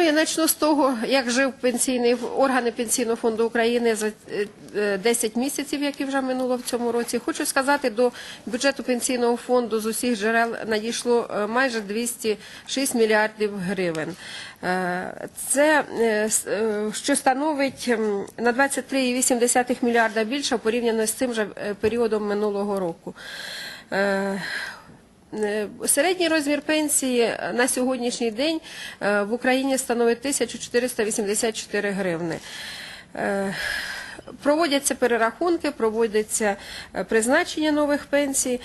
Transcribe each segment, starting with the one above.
Ну, я почну з того, як жив пенсійний органи пенсійного фонду України за е, е, 10 місяців, які вже минуло в цьому році. Хочу сказати, до бюджету пенсійного фонду з усіх джерел надійшло е, майже 206 мільярдів гривень. Е, Це е, е, що становить на 23,8 мільярда більше порівняно з цим же е, періодом минулого року. Е, Е, Середній розмір пенсії на сьогоднішній день е, в Україні становить 1484 гривни. Проводяться перерахунки, проводяться е, призначення нових пенсій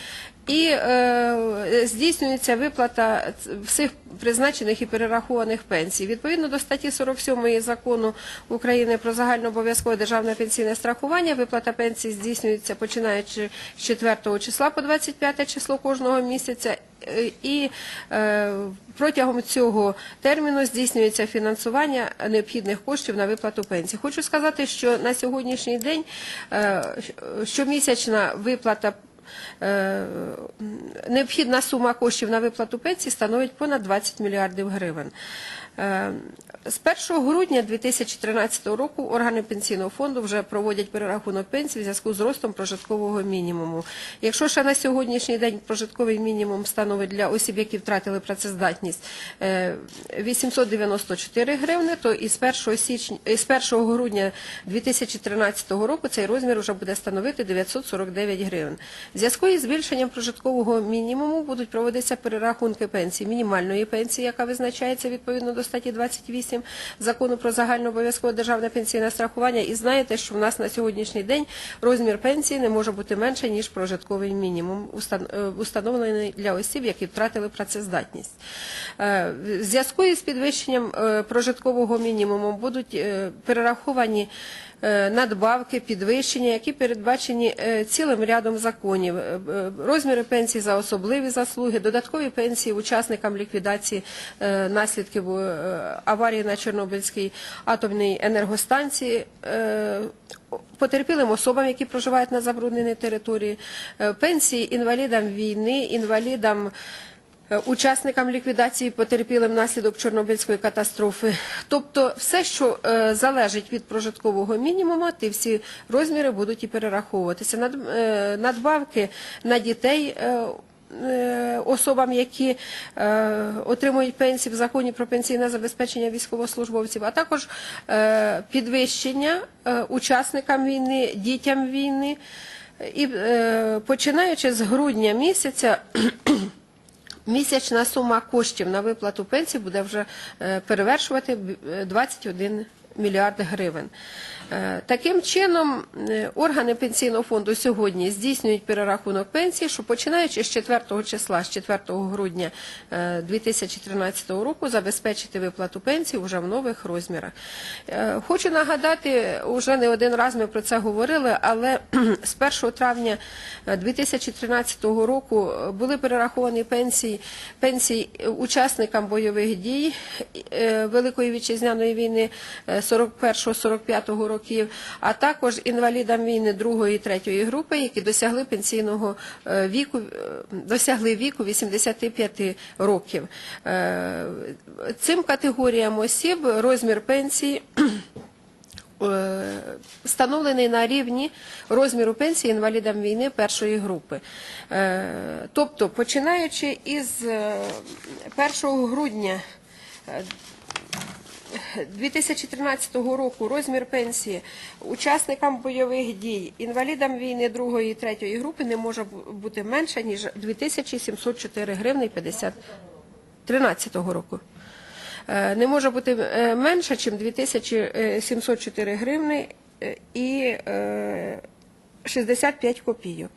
і е, здійснюється виплата всіх призначених і перерахованих пенсій. Відповідно до статті 47 закону України про загальнообов'язкове державне пенсійне страхування, виплата пенсії здійснюється починаючи з 4 числа по 25 число кожного місяця. Е, І е, протягом цього терміну здійснюється фінансування необхідних коштів на виплату пенсії. Хочу сказати, що на сьогоднішній день е, щомісячна виплата необхідна сума коштів на виплату пенсії становить понад 20 мільярдів гривень. Е, З 1 грудня 2013 року органи пенсійного фонду вже проводять перерахунок пенсій в зв'язку з ростом прожиткового мінімуму. Якщо ще на сьогоднішній день прожитковий мінімум становить для осіб, які втратили працездатність, е, 894 гривни, то із 1 січня із 1 грудня 2013 року цей розмір вже буде становити 949 гривень. В зв'язку із збільшенням прожиткового мінімуму будуть проводитися перерахунки пенсії, мінімальної пенсії, яка визначається відповідно до статті 28 закону про загальнообов'язкове державне пенсійне страхування. І знаєте, що в нас на сьогоднішній день розмір пенсії не може бути менше ніж прожитковий мінімум, е, установлений для осіб, які втратили працездатність. Е, В зв'язку із підвищенням е, прожиткового мінімуму будуть перераховані надбавки, підвищення, які передбачені е, цілим рядом законів. Е, е, Розміри пенсій за особливі заслуги, додаткові пенсії учасникам ліквідації е, наслідків е, аварії на Чорнобильській атомній енергостанції. е, Потерпілим особам, які проживають на забрудненій території, е, пенсії інвалідам війни, інвалідам Е, учасникам ліквідації потерпілим внаслідок Чорнобильської катастрофи. Тобто все, що е, залежить від прожиткового мінімуму, ті всі розміри будуть і перераховуватися. Е, надбавки на дітей. е, е, Особам, які е, отримують пенсії в законі про пенсійне забезпечення військовослужбовців, а також е, підвищення е, учасникам війни, дітям війни. І е, починаючи з грудня місяця Місячна сума коштів на виплату пенсії буде вже е, перевершувати б- е, 21 мільярд гривень. Е, Таким чином, е, органи пенсійного фонду сьогодні здійснюють перерахунок пенсії, що починаючи з 4 числа, з 4 грудня е, 2013 року, забезпечити виплату пенсії вже в нових розмірах. Е, Хочу нагадати, вже не один раз ми про це говорили, але з 1 травня е, 2013 року е, були перераховані пенсії, пенсії учасникам бойових дій е, Великої вітчизняної війни е, 41-45 років, а також інвалідам війни другої і третьої групи, які досягли пенсійного е, віку, е, досягли віку 85 років. Е, Цим категоріям осіб розмір пенсії встановлений на рівні розміру пенсії інвалідам війни першої групи. Тобто, починаючи із е, 1 грудня 2013 року розмір пенсії учасникам бойових дій, інвалідам війни другої і третьої групи не може бути менше, ніж 2704 гривни 50 13 року. Е, Не може бути е, менше, ніж 2704 гривни е, і е, 65 копійок.